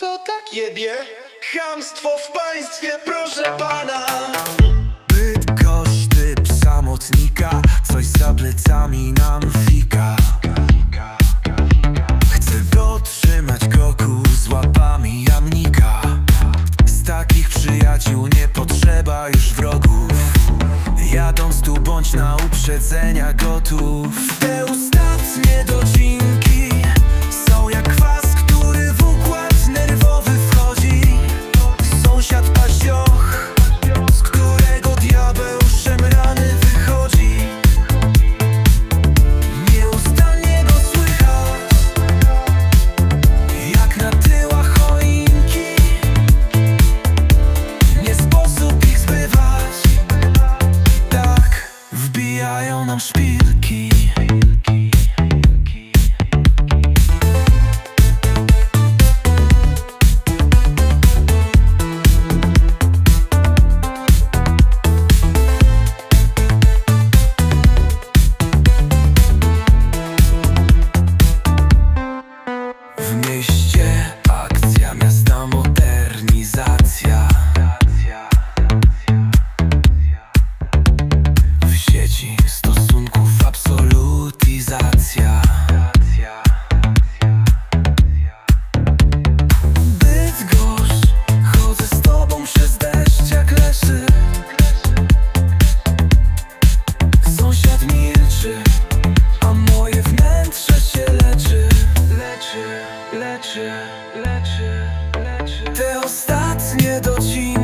Co tak jebie? Chamstwo w państwie, proszę pana. Byt koszty samotnika Coś za plecami nam fika. Chcę dotrzymać koku z łapami jamnika. Z takich przyjaciół nie potrzeba już wrogów. Jadą tu bądź na uprzedzenia gotów. Te ostatnie godziny Be. leczy, leczy. Te ostatnie dociny